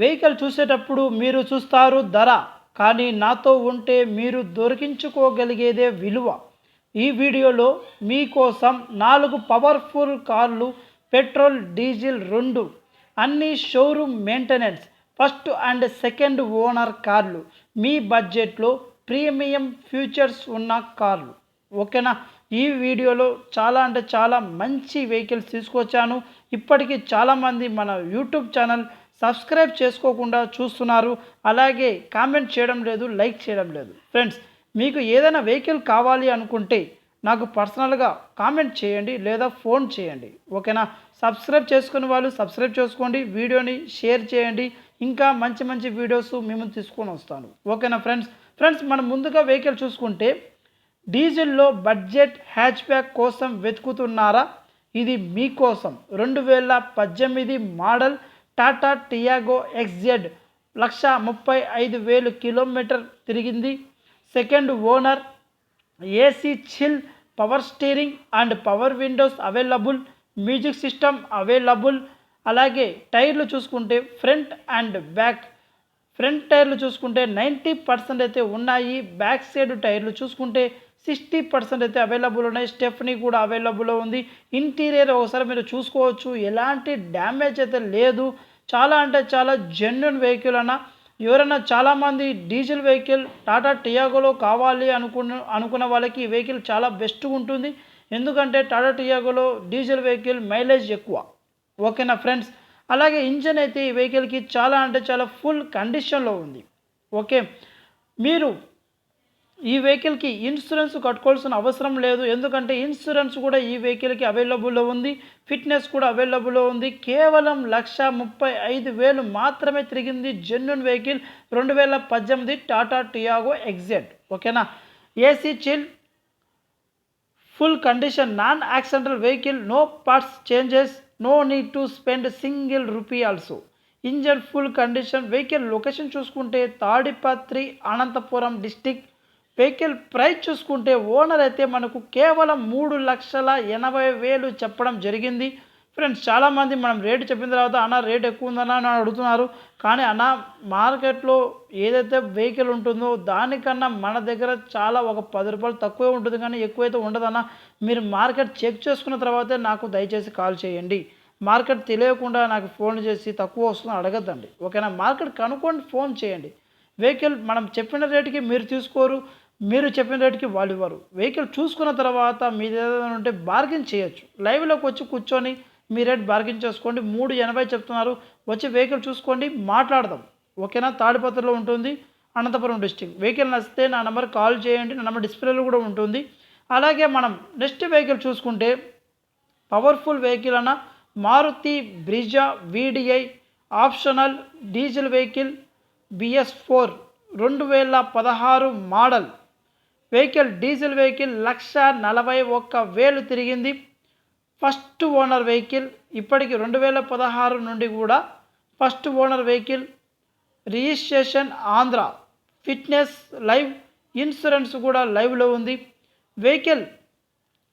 Vehicle చూసేటప్పుడు మీరు చూస్తారు ధర కానీ నాతో ఉంటే మీరు దొరికించుకోగలిగేదే విలువ. ఈ వీడియోలో మీకోసం నాలుగు పవర్ఫుల్ కార్లు పెట్రోల్ డీజిల్ రెండు అన్ని showroom maintenance first and second owner కార్లు మీ బడ్జెట్లో ప్రీమియం ఫ్యూచర్స్ ఉన్న కార్లు. ఓకేనా? ఈ వీడియోలో చాలా అంటే చాలా మంచి వెహికల్స్ తీసుకొచ్చాను. ఇప్పటికీ చాలామంది మన యూట్యూబ్ ఛానల్ సబ్స్క్రైబ్ చేసుకోకుండా చూస్తున్నారు. అలాగే కామెంట్ చేయడం లేదు లైక్ చేయడం లేదు. ఫ్రెండ్స్ మీకు ఏదైనా వెహికల్ కావాలి అనుకుంటే నాకు పర్సనల్గా కామెంట్ చేయండి లేదా ఫోన్ చేయండి. ఓకేనా? సబ్స్క్రైబ్ చేసుకునే వాళ్ళు సబ్స్క్రైబ్ చేసుకోండి వీడియోని షేర్ చేయండి. ఇంకా మంచి మంచి వీడియోస్ మేము తీసుకొని వస్తాను. ఓకేనా ఫ్రెండ్స్? ఫ్రెండ్స్ మనం ముందుగా వెహికల్ చూసుకుంటే డీజిల్లో బడ్జెట్ హ్యాచ్ బ్యాక్ కోసం వెతుకుతున్నారా? ఇది మీకోసం. రెండు వేల పద్దెనిమిది model Tata Tiago XZ lakh ముప్పై ఐదు వేలు కిలోమీటర్ తిరిగింది. Second owner AC chill power steering and power windows available music system available. అలాగే టైర్లు చూసుకుంటే ఫ్రంట్ అండ్ బ్యాక్ ఫ్రంట్ టైర్లు చూసుకుంటే నైంటీ పర్సెంట్ అయితే ఉన్నాయి. బ్యాక్ సైడ్ టైర్లు చూసుకుంటే సిక్స్టీ పర్సెంట్ అయితే అవైలబుల్ ఉన్నాయి. స్టెఫ్నీ కూడా అవైలబుల్లో ఉంది. ఇంటీరియర్ ఒకసారి మీరు చూసుకోవచ్చు. ఎలాంటి డ్యామేజ్ అయితే లేదు. చాలా అంటే చాలా జెన్యున్ వెహికల్ అన్న. ఎవరైనా చాలామంది డీజిల్ వెహికల్ టాటా టియాగోలో కావాలి అనుకున్న అనుకున్న వాళ్ళకి ఈ వెహికల్ చాలా బెస్ట్గా ఉంటుంది. ఎందుకంటే టాటా టియాగోలో డీజిల్ వెహికల్ మైలేజ్ ఎక్కువ. ఓకేనా ఫ్రెండ్స్ అలాగే ఇంజన్ అయితే ఈ వెహికల్కి చాలా అంటే చాలా ఫుల్ కండిషన్లో ఉంది. ఓకే మీరు ఈ వెహికల్కి ఇన్సూరెన్స్ కట్టుకోవాల్సిన అవసరం లేదు. ఎందుకంటే ఇన్సూరెన్స్ కూడా ఈ వెహికల్కి అవైలబుల్లో ఉంది. ఫిట్నెస్ కూడా అవైలబుల్లో ఉంది. కేవలం లక్ష ముప్పై ఐదు వేలు మాత్రమే తిరిగింది జెన్యున్ వెహికల్ రెండు వేల పద్దెనిమిది టాటా టియాగో ఎగ్జెట్ ఓకేనా? AC chill full condition non accidental vehicle no parts changes no need to spend single rupee also. Engine full condition vehicle location చూసుకుంటే Tadipatri Anantapur district vehicle price చూసుకుంటే owner అయితే మనకు కేవలం మూడు లక్షల ఎనభై వేలు చెప్పడం జరిగింది. ఫ్రెండ్స్ చాలామంది మనం రేటు చెప్పిన తర్వాత అన్న రేట్ ఎక్కువ ఉందన్న అని అడుగుతున్నారు. కానీ అన్న మార్కెట్లో ఏదైతే వెహికల్ ఉంటుందో దానికన్నా మన దగ్గర చాలా ఒక పది రూపాయలు తక్కువే ఉంటుంది కానీ ఎక్కువైతే ఉండదన్న మీరు మార్కెట్ చెక్ చేసుకున్న తర్వాతే నాకు దయచేసి కాల్ చేయండి. మార్కెట్ తెలియకుండా నాకు ఫోన్ చేసి తక్కువ వస్తుందో అడగద్దండి. ఓకేనా? మార్కెట్ కనుక్కొని ఫోన్ చేయండి. వెహికల్ మనం చెప్పిన రేటుకి మీరు తీసుకోరు. మీరు చెప్పిన రేటుకి వాళ్ళు ఇవ్వరు. వెహికల్ చూసుకున్న తర్వాత మీరు ఏదైనా ఉంటే బార్గెన్ చేయొచ్చు. లైవ్లోకి వచ్చి కూర్చొని మీ రేట్ బార్గెన్ చేసుకోండి. మూడు ఎనభై చెప్తున్నారు. వచ్చి వెహికల్ చూసుకోండి. మాట్లాడదాం. ఓకేనా? తాడిపత్రలో ఉంటుంది. అనంతపురం డిస్టిక్. వెహికల్ నచ్చితే నా నెంబర్ కాల్ చేయండి. నా నెంబర్ డిస్ప్లేలో కూడా ఉంటుంది. అలాగే మనం నెక్స్ట్ వెహికల్ చూసుకుంటే పవర్ఫుల్ వెహికల్ అన్న Maruti Brezza VDI optional diesel vehicle BS four రెండు వేల పదహారు model. Vehicle diesel vehicle lakh నలభై ఒక్క వేలు తిరిగింది. ఫస్ట్ ఓనర్ వెహికల్ ఇప్పటికి రెండు వేల పదహారు నుండి కూడా first owner vehicle. Registration Andhra. Fitness live. Insurance కూడా లైవ్లో ఉంది. Vehicle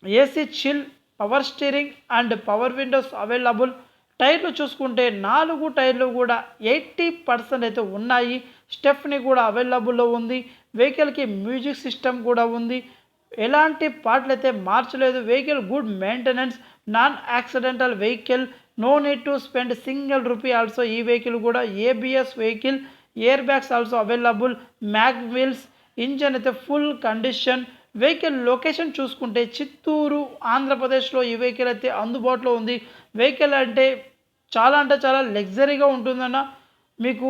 AC chill power steering and power windows available. టైర్లు చూసుకుంటే నాలుగు టైర్లు కూడా ఎయిటీ పర్సెంట్ అయితే ఉన్నాయి. స్టెఫ్ని కూడా అవైలబుల్లో ఉంది. వెహికల్కి మ్యూజిక్ సిస్టమ్ కూడా ఉంది. ఎలాంటి పాటలు అయితే మార్చలేదు vehicle good maintenance non accidental vehicle no need to spend single rupee also ఈ వెహికల్ కూడా. ABS vehicle air bags also available mag wheels engine అయితే ఫుల్ కండిషన్ వెహికల్ లొకేషన్ చూసుకుంటే చిత్తూరు ఆంధ్రప్రదేశ్లో ఈ వెహికల్ అయితే అందుబాటులో ఉంది. వెహికల్ అంటే చాలా అంటే చాలా లగ్జరీగా ఉంటుందన్న. మీకు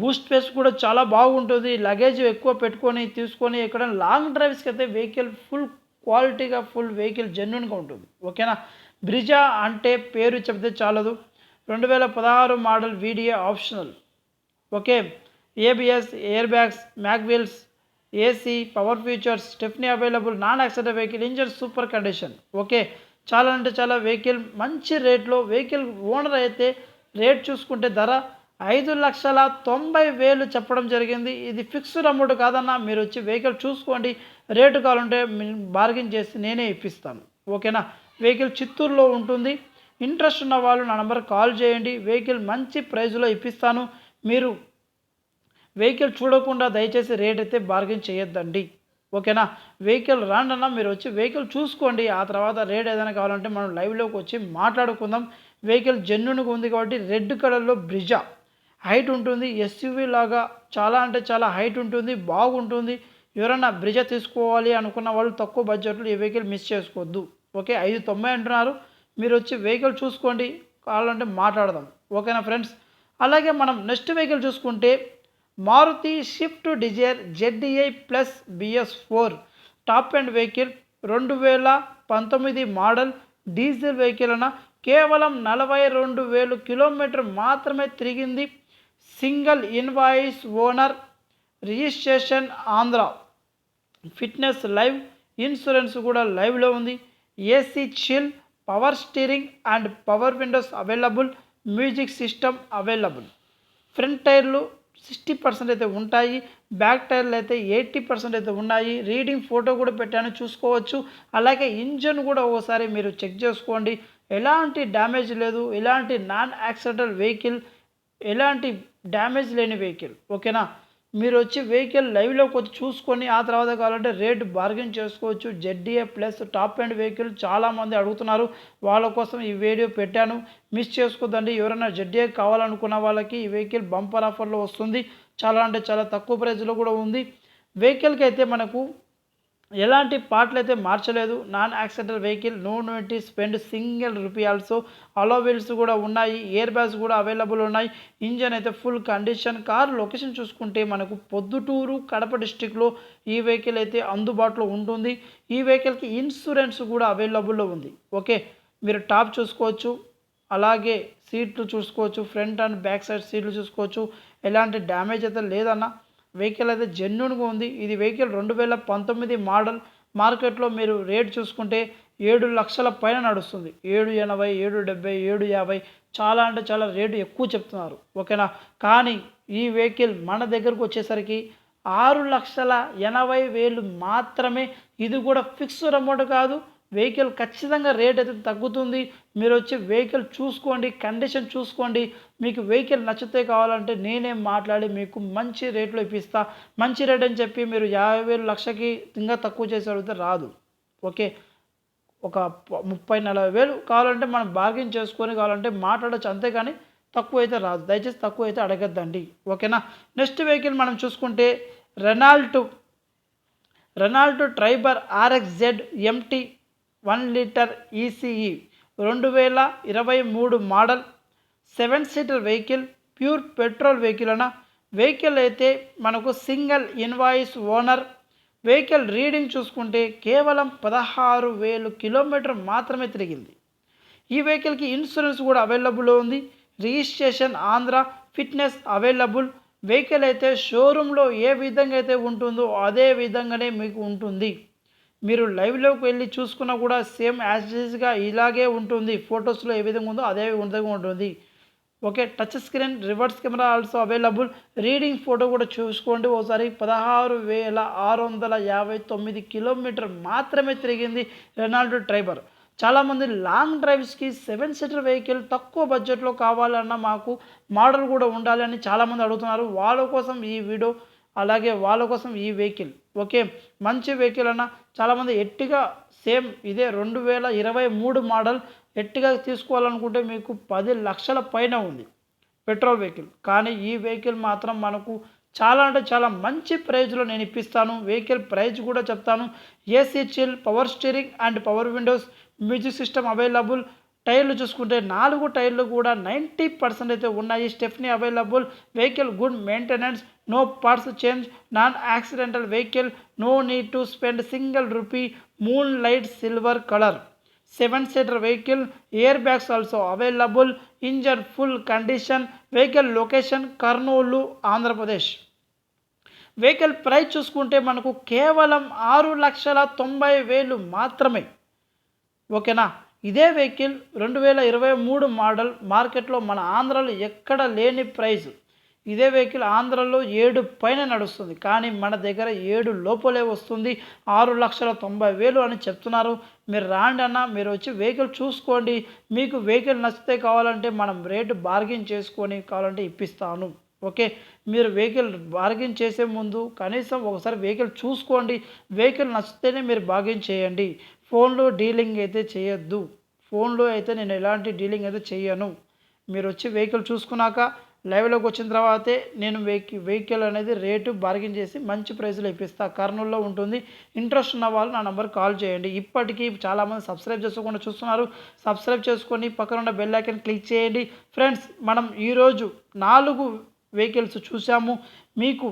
బూస్ట్ స్పేస్ కూడా చాలా బాగుంటుంది. లగేజ్ ఎక్కువ పెట్టుకొని తీసుకొని ఎక్కడ లాంగ్ డ్రైవ్స్కి అయితే వెహికల్ ఫుల్ క్వాలిటీగా ఫుల్ వెహికల్ జెన్యున్గా ఉంటుంది. ఓకేనా? బ్రిజా అంటే పేరు చెప్తే చాలదు. రెండు వేల పదహారు model VDI optional. Okay? ABS air bags mag wheels AC power features stepney available non accident vehicle engine super condition okay? చాలా అంటే చాలా వెహికల్ మంచి రేట్లో వెహికల్ ఓనర్ అయితే రేట్ చూసుకుంటే ధర ఐదు లక్షల తొంభై వేలు చెప్పడం జరిగింది. ఇది ఫిక్స్డ్ అమౌంట్ కాదన్నా మీరు వచ్చి వెహికల్ చూసుకోండి. రేటు కావాలంటే బార్గెన్ చేసి నేనే ఇప్పిస్తాను. ఓకేనా? వెహికల్ చిత్తూరులో ఉంటుంది. ఇంట్రెస్ట్ ఉన్న వాళ్ళు నా నెంబర్ కాల్ చేయండి. వెహికల్ మంచి ప్రైజ్లో ఇప్పిస్తాను. మీరు వెహికల్ చూడకుండా దయచేసి రేట్ అయితే బార్గెన్ చేయొద్దండి. ఓకేనా? వెహికల్ రాండన్న మీరు వచ్చి వెహికల్ చూసుకోండి. ఆ తర్వాత రేట్ ఏదైనా కావాలంటే మనం లైవ్లోకి వచ్చి మాట్లాడుకుందాం. వెహికల్ జెన్యున్గా ఉంది కాబట్టి రెడ్ కలర్లో బ్రిజా హైట్ ఉంటుంది ఎస్యూవీ లాగా చాలా అంటే చాలా హైట్ ఉంటుంది బాగుంటుంది. ఎవరైనా బ్రిజా తీసుకోవాలి అనుకున్న వాళ్ళు తక్కువ బడ్జెట్లో ఈ వెహికల్ మిస్ చేసుకోవద్దు. ఓకే ఐదు తొంభై అంటున్నారు. మీరు వచ్చి వెహికల్ చూసుకోండి కావాలంటే మాట్లాడదాం. ఓకేనా ఫ్రెండ్స్? అలాగే మనం నెక్స్ట్ వెహికల్ చూసుకుంటే Maruti Swift Dzire ZDI plus BS four. Top end vehicle రెండు వేల పంతొమ్మిది మోడల్ డీజిల్ వెహికల్ అన్న. కేవలం నలభై రెండు వేలు కిలోమీటర్ మాత్రమే తిరిగింది. Single invoice owner registration Andhra. Fitness live insurance కూడా లైవ్లో ఉంది. AC chill power steering and power windows available music system available. Front టైర్లు సిక్స్టీ పర్సెంట్ అయితే ఉంటాయి బ్యాక్ టైర్లు అయితే ఎయిటీ పర్సెంట్ అయితే ఉన్నాయి. రీడింగ్ ఫోటో కూడా పెట్టాను చూసుకోవచ్చు. అలాగే ఇంజన్ కూడా ఒకసారి మీరు చెక్ చేసుకోండి. ఎలాంటి డ్యామేజ్ లేదు ఎలాంటి నాన్ యాక్సిడెంటల్ వెహికల్ ఎలాంటి డ్యామేజ్ లేని వెహికల్ ఓకేనా? మీరు వచ్చి వెహికల్ లైవ్లోకి వచ్చి చూసుకొని ఆ తర్వాత కావాలంటే రేట్ బార్గెన్ చేసుకోవచ్చు. ZDI plus top end vehicle చాలామంది అడుగుతున్నారు. వాళ్ళ కోసం ఈ వీడియో పెట్టాను. మిస్ చేసుకోద్దండి ఎవరైనా జెడ్డీఏ కావాలనుకున్న వాళ్ళకి ఈ వెహికల్ బంపర్ ఆఫర్లో వస్తుంది. చాలా అంటే చాలా తక్కువ ప్రైస్లో కూడా ఉంది. వెహికల్కి అయితే మనకు ఎలాంటి పాటలు అయితే మార్చలేదు non accidental vehicle no need to spend single rupee also alloy wheels కూడా ఉన్నాయి ఎయిర్ బ్యాగ్స్ కూడా అవైలబుల్ ఉన్నాయి. ఇంజన్ అయితే ఫుల్ కండిషన్ కార్ లొకేషన్ చూసుకుంటే మనకు పొద్దుటూరు కడప డిస్టిక్లో ఈ వెహికల్ అయితే అందుబాటులో ఉంటుంది. ఈ వెహికల్కి ఇన్సూరెన్స్ కూడా అవైలబుల్లో ఉంది. ఓకే మీరు టాప్ చూసుకోవచ్చు అలాగే సీట్లు చూసుకోవచ్చు ఫ్రంట్ అండ్ బ్యాక్ సైడ్ సీట్లు చూసుకోవచ్చు. ఎలాంటి డ్యామేజ్ అయితే లేదన్నా వెహికల్ అయితే జెన్యున్గా ఉంది. ఇది వెహికల్ రెండు వేల పంతొమ్మిది మోడల్. మార్కెట్లో మీరు రేట్ చూసుకుంటే ఏడు లక్షల పైన నడుస్తుంది. ఏడు ఎనభై ఏడు డెబ్బై ఏడు యాభై చాలా అంటే చాలా రేటు ఎక్కువ చెప్తున్నారు. ఓకేనా? కానీ ఈ వెహికల్ మన దగ్గరకు వచ్చేసరికి ఆరు లక్షల ఎనభై వేలు మాత్రమే. ఇది కూడా ఫిక్స్డ్ అమౌంట్ కాదు. వెహికల్ ఖచ్చితంగా రేట్ అయితే తగ్గుతుంది. మీరు వచ్చి వెహికల్ చూసుకోండి కండిషన్ చూసుకోండి. మీకు వెహికల్ నచ్చితే కావాలంటే నేనే మాట్లాడి మీకు మంచి రేట్లో ఇప్పిస్తా. మంచి రేట్ అని చెప్పి మీరు యాభై వేలు లక్షకి ఇంకా తక్కువ చేసి అడిగితే రాదు. ఓకే? ఒక ముప్పై నలభై వేలు కావాలంటే మనం బార్గెన్ చేసుకొని కావాలంటే మాట్లాడచ్చు. అంతేగాని తక్కువ అయితే రాదు. దయచేసి తక్కువ అయితే అడగద్దండి. ఓకేనా? నెక్స్ట్ వెహికల్ మనం చూసుకుంటే Renault Renault Triber RX Z MT one litre ECE రెండు వేల ఇరవై మూడు model seven seater vehicle pure petrol vehicle అన్న వెహికల్ అయితే మనకు single invoice owner. Vehicle reading చూసుకుంటే కేవలం పదహారు వేలు కిలోమీటర్ మాత్రమే తిరిగింది. ఈ వెహికల్కి ఇన్సూరెన్స్ కూడా అవైలబుల్ ఉంది. Registration Andhra fitness available. Vehicle అయితే షోరూంలో ఏ విధంగా అయితే ఉంటుందో అదే విధంగానే మీకు ఉంటుంది. మీరు లైవ్లోకి వెళ్ళి చూసుకున్నా కూడా సేమ్ యాజ్గా ఇలాగే ఉంటుంది. ఫొటోస్లో ఏ విధంగా ఉందో అదే విధంగా ఉంటుంది. Okay touch screen reverse camera also available. Reading photo కూడా చూసుకోండి. ఒకసారి పదహారు వేల ఆరు వందల యాభై తొమ్మిది కిలోమీటర్ మాత్రమే తిరిగింది రెనాల్డో డ్రైవర్ చాలామంది లాంగ్ డ్రైవ్స్కి సెవెన్ సీటర్ వెహికల్ తక్కువ బడ్జెట్లో కావాలన్న మాకు మోడల్ కూడా ఉండాలి అని చాలామంది అడుగుతున్నారు. వాళ్ళ కోసం ఈ వీడియో అలాగే వాళ్ళ కోసం ఈ వెహికల్. ఓకే మంచి వెహికల్ అన్న చాలామంది ఎట్టిగా సేమ్ ఇదే రెండు వేల ఇరవై మూడు మోడల్ ఎట్టిగా తీసుకోవాలనుకుంటే మీకు పది లక్షల పైన ఉంది పెట్రోల్ వెహికల్. కానీ ఈ వెహికల్ మాత్రం మనకు చాలా అంటే చాలా మంచి ప్రైజ్లో నేను ఇప్పిస్తాను. వెహికల్ ప్రైజ్ కూడా చెప్తాను. AC chill power steering and power windows music system available. టైర్లు చూసుకుంటే నాలుగు టైర్లు కూడా నైంటీ పర్సెంట్ అయితే ఉన్నాయి. Stepney available vehicle good maintenance no parts change non accidental vehicle no need to spend single rupee moon light silver colour seven seater vehicle air bags also available engine full condition vehicle location Kurnool Andhra Pradesh vehicle price చూసుకుంటే మనకు కేవలం ఆరు లక్షల తొంభై వేలు మాత్రమే. ఓకేనా ఇదే వెహికల్ రెండు వేల ఇరవై మూడు మోడల్ మార్కెట్లో మన ఆంధ్రాలో ఎక్కడ లేని ప్రైస్. ఇదే వెహికల్ ఆంధ్రలో ఏడు పైన నడుస్తుంది. కానీ మన దగ్గర ఏడు లోపలే వస్తుంది. ఆరు లక్షల తొంభై వేలు అని చెప్తున్నారు. మీరు రాండి అన్న మీరు వచ్చి వెహికల్ చూసుకోండి. మీకు వెహికల్ నచ్చితే కావాలంటే మనం రేటు బార్గెన్ చేసుకొని కావాలంటే ఇప్పిస్తాను. ఓకే? మీరు వెహికల్ బార్గెన్ చేసే ముందు కనీసం ఒకసారి వెహికల్ చూసుకోండి. వెహికల్ నచ్చితేనే మీరు బార్గెన్ చేయండి. ఫోన్లో డీలింగ్ అయితే చేయొద్దు. ఫోన్లో అయితే నేను ఎలాంటి డీలింగ్ అయితే చేయను మీరు వచ్చి వెహికల్ చూసుకున్నాక లైవ్లోకి వచ్చిన తర్వాతే నేను వెహికల్ వెహికల్ అనేది రేటు బార్గెన్ చేసి మంచి ప్రైస్లో ఇప్పిస్తా. కర్నూలులో ఉంటుంది. ఇంట్రెస్ట్ ఉన్న వాళ్ళు నా నెంబర్ కాల్ చేయండి. ఇప్పటికీ చాలామంది సబ్స్క్రైబ్ చేసుకోకుండా చూస్తున్నారు. సబ్స్క్రైబ్ చేసుకొని పక్కన ఉన్న బెల్ ఐకన్ క్లిక్ చేయండి. ఫ్రెండ్స్ మనం ఈరోజు నాలుగు వెహికల్స్ చూసాము మీకు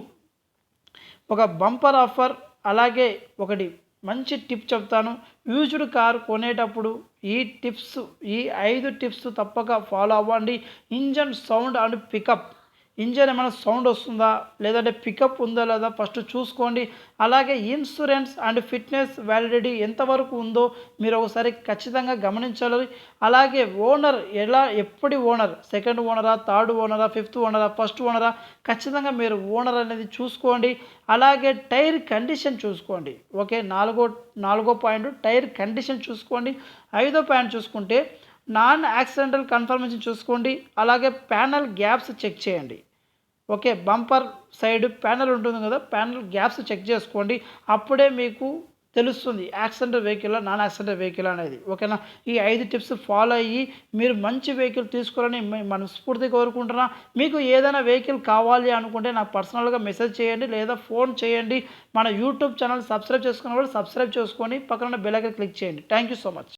ఒక బంపర్ ఆఫర్ అలాగే ఒకటి మంచి టిప్ చెప్తాను. యూజ్డ్ కార్ కొనేటప్పుడు ఈ టిప్స్ ఈ ఐదు టిప్స్ తప్పక ఫాలో అవ్వండి. Engine sound and pickup. Engine ఏమైనా సౌండ్ వస్తుందా? లేదంటే పికప్ ఉందా లేదా? ఫస్ట్ చూసుకోండి. అలాగే ఇన్సూరెన్స్ అండ్ ఫిట్నెస్ వ్యాలిడిటీ ఎంతవరకు ఉందో మీరు ఒకసారి ఖచ్చితంగా గమనించాలి. అలాగే ఓనర్ ఎలా ఎప్పటి ఓనర్? సెకండ్ ఓనరా థర్డ్ ఓనరా ఫిఫ్త్ ఓనరా ఫస్ట్ ఓనరా? ఖచ్చితంగా మీరు ఓనర్ అనేది చూసుకోండి. అలాగే టైర్ కండిషన్ చూసుకోండి. ఓకే నాలుగో నాలుగో పాయింట్ టైర్ కండిషన్ చూసుకోండి. ఐదో పాయింట్ చూసుకుంటే నాన్ యాక్సిడెంటల్ కన్ఫర్మేషన్ చూసుకోండి. అలాగే ప్యానల్ గ్యాప్స్ చెక్ చేయండి. ఓకే బంపర్ సైడ్ ప్యానల్ ఉంటుంది కదా ప్యానల్ గ్యాప్స్ చెక్ చేసుకోండి. అప్పుడే మీకు తెలుస్తుంది accident vehicle non accident vehicle అనేది. ఓకేనా? ఈ ఐదు టిప్స్ ఫాలో అయ్యి మీరు మంచి వెహికల్ తీసుకోవాలని మనస్ఫూర్తిగా కోరుకుంటున్నా. మీకు ఏదైనా వెహికల్ కావాలి అనుకుంటే నాకు పర్సనల్గా మెసేజ్ చేయండి లేదా ఫోన్ చేయండి. మన యూట్యూబ్ ఛానల్ సబ్స్క్రైబ్ చేసుకున్న వాళ్ళు సబ్స్క్రైబ్ చేసుకొని పక్కన బెల్ ఐకన్ క్లిక్ చేయండి. Thank you so much.